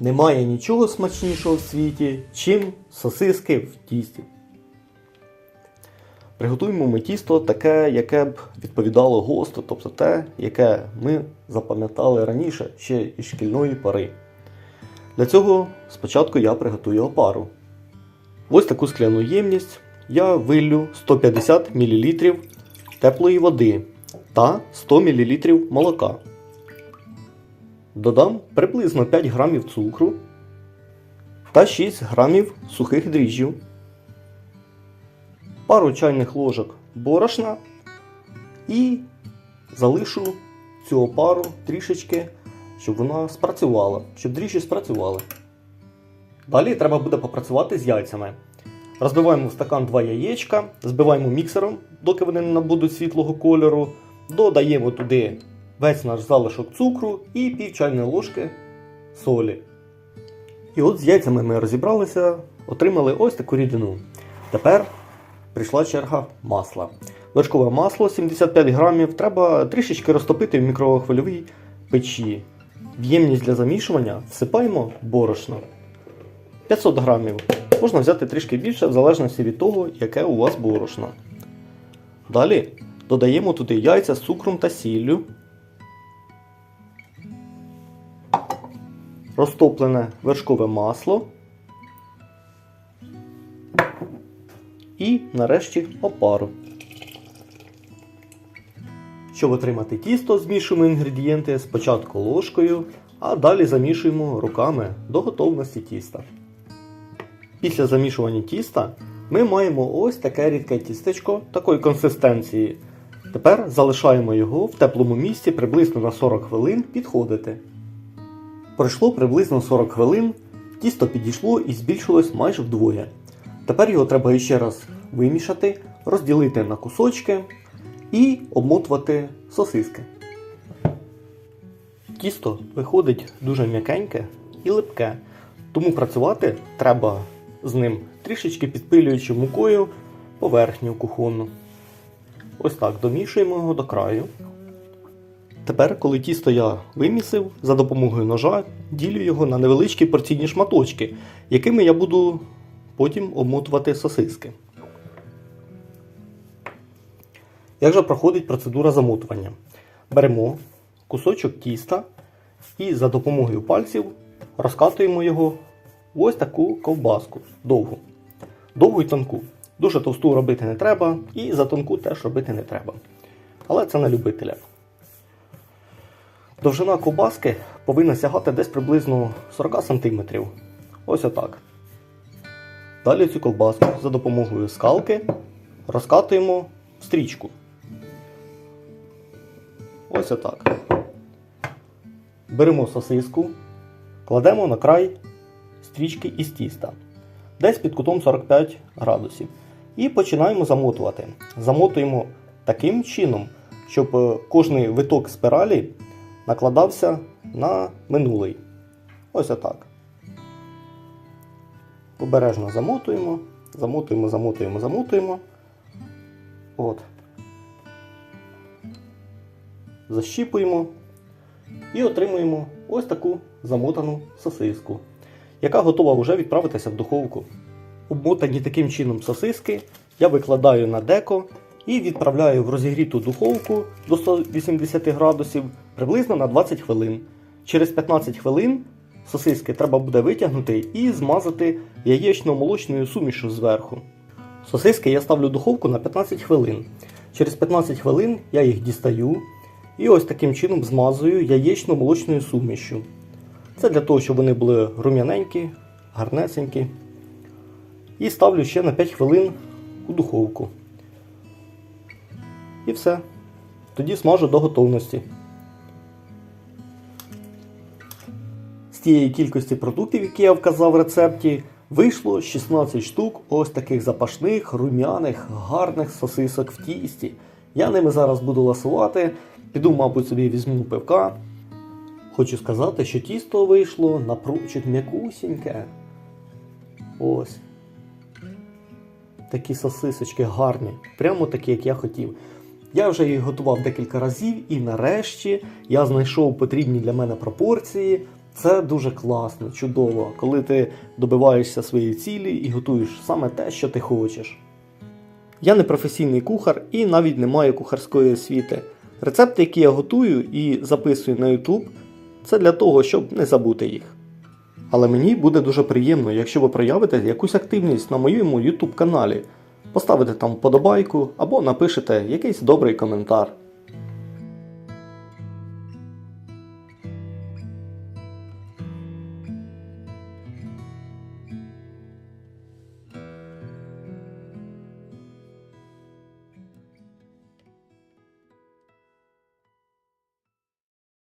Немає нічого смачнішого в світі, чим сосиски в тісті. Приготуємо ми тісто таке, яке б відповідало ГОСТу, тобто те, яке ми запам'ятали раніше ще із шкільної пори. Для цього спочатку я приготую опару. Ось таку скляну ємність я виллю 150 мл теплої води та 100 мл молока. Додам приблизно 5 грамів цукру та 6 грамів сухих дріжджів, пару чайних ложок борошна і залишу цю опару трішечки, щоб вона спрацювала, щоб дріжджі спрацювали. Далі треба буде попрацювати з яйцями. Розбиваємо в стакан 2 яєчка, збиваємо міксером, доки вони не набудуть світлого кольору. Додаємо туди весь наш залишок цукру і пів чайної ложки солі. І от з яйцями ми розібралися, отримали ось таку рідину. Тепер прийшла черга масла. Вершкове масло 75 грамів треба трішечки розтопити в мікрохвильовій печі. В ємність для замішування всипаємо борошно. 500 грамів. Можна взяти трішки більше, в залежності від того, яке у вас борошно. Далі додаємо туди яйця з цукром та сіллю. Розтоплене вершкове масло. І нарешті опару. Щоб отримати тісто, змішуємо інгредієнти спочатку ложкою, а далі замішуємо руками до готовності тіста. Після замішування тіста ми маємо ось таке рідке тістечко такої консистенції. Тепер залишаємо його в теплому місці приблизно на 40 хвилин підходити. Пройшло приблизно 40 хвилин, тісто підійшло і збільшилось майже вдвоє. Тепер його треба іще раз вимішати, розділити на кусочки і обмотувати сосиски. Тісто виходить дуже м'якеньке і липке, тому працювати треба з ним трішечки підпилюючи мукою поверхню кухонну. Ось так домішуємо його до краю. Тепер, коли тісто я вимісив, за допомогою ножа ділю його на невеличкі порційні шматочки, якими я буду потім обмотувати сосиски. Як же проходить процедура замотування? Беремо кусочок тіста і за допомогою пальців розкатуємо його в ось таку ковбаску довгу. Довгу і тонку. Дуже товсту робити не треба, і за тонку теж робити не треба. Але це на любителя. Довжина ковбаски повинна сягати десь приблизно 40 см. Ось отак. Далі цю ковбаску за допомогою скалки розкатуємо в стрічку. Ось отак. Беремо сосиску, кладемо на край стрічки із тіста, десь під кутом 45 градусів. І починаємо замотувати. Замотуємо таким чином, щоб е, кожний виток спіралі накладався на минулий. Ось отак. Обережно замотуємо, замотуємо, замотуємо, замотуємо. От. Защіпуємо і отримуємо ось таку замотану сосиску, яка готова вже відправитися в духовку. Обмотані таким чином сосиски я викладаю на деко і відправляю в розігріту духовку до 180 градусів приблизно на 20 хвилин. Через 15 хвилин сосиски треба буде витягнути і змазати яєчно-молочною сумішю зверху. Сосиски я ставлю в духовку на 15 хвилин. Через 15 хвилин я їх дістаю і ось таким чином змазую яєчно-молочною сумішю. Це для того, щоб вони були рум'яненькі, гарнесенькі. І ставлю ще на 5 хвилин у духовку. І все. Тоді смажу до готовності. З тієї кількості продуктів, які я вказав в рецепті, вийшло 16 штук ось таких запашних, рум'яних, гарних сосисок в тісті. Я ними зараз буду ласувати, піду, мабуть, собі візьму пивка. Хочу сказати, що тісто вийшло напрочуд м'якусіньке. Ось. Такі сосисочки гарні, прямо такі, як я хотів. Я вже їх готував декілька разів, і нарешті я знайшов потрібні для мене пропорції. Це дуже класно, чудово, коли ти добиваєшся своєї цілі і готуєш саме те, що ти хочеш. Я не професійний кухар і навіть не маю кухарської освіти. Рецепти, які я готую і записую на YouTube, це для того, щоб не забути їх. Але мені буде дуже приємно, якщо ви проявите якусь активність на моєму YouTube каналі, поставите там вподобайку або напишете якийсь добрий коментар.